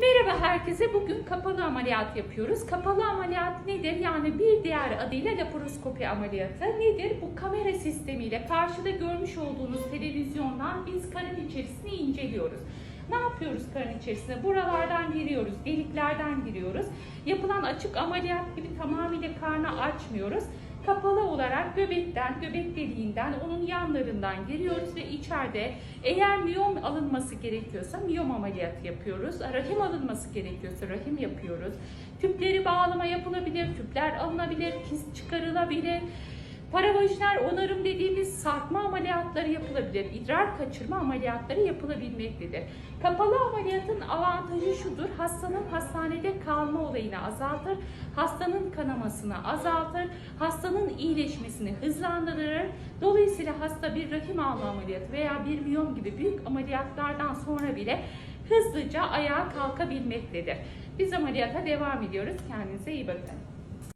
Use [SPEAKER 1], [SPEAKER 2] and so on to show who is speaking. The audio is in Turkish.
[SPEAKER 1] Merhaba herkese. Bugün kapalı ameliyat yapıyoruz. Kapalı ameliyat nedir? Yani bir diğer adıyla laparoskopi ameliyatı. Nedir? Bu kamera sistemiyle karşıda görmüş olduğunuz televizyondan biz karın içerisini inceliyoruz. Ne yapıyoruz karın içerisine? Buralardan giriyoruz, deliklerden giriyoruz. Yapılan açık ameliyat gibi tamamıyla karnı açmıyoruz. Kapalı olarak göbekten, göbek deliğinden, onun yanlarından giriyoruz ve içeride eğer miyom alınması gerekiyorsa miyom ameliyatı yapıyoruz. Rahim alınması gerekiyorsa rahim yapıyoruz. Tüpleri bağlama yapılabilir, tüpler alınabilir, kist çıkarılabilir. Paravajinal onarım dediğimiz sarkma ameliyatları yapılabilir. İdrar kaçırma ameliyatları yapılabilmektedir. Kapalı ameliyatın avantajı şudur. Hastanın hastanede kalma olayını azaltır. Hastanın kanamasını azaltır. Hastanın iyileşmesini hızlandırır. Dolayısıyla hasta bir rahim alma ameliyatı veya bir miyom gibi büyük ameliyatlardan sonra bile hızlıca ayağa kalkabilmektedir. Biz ameliyata devam ediyoruz. Kendinize iyi bakın.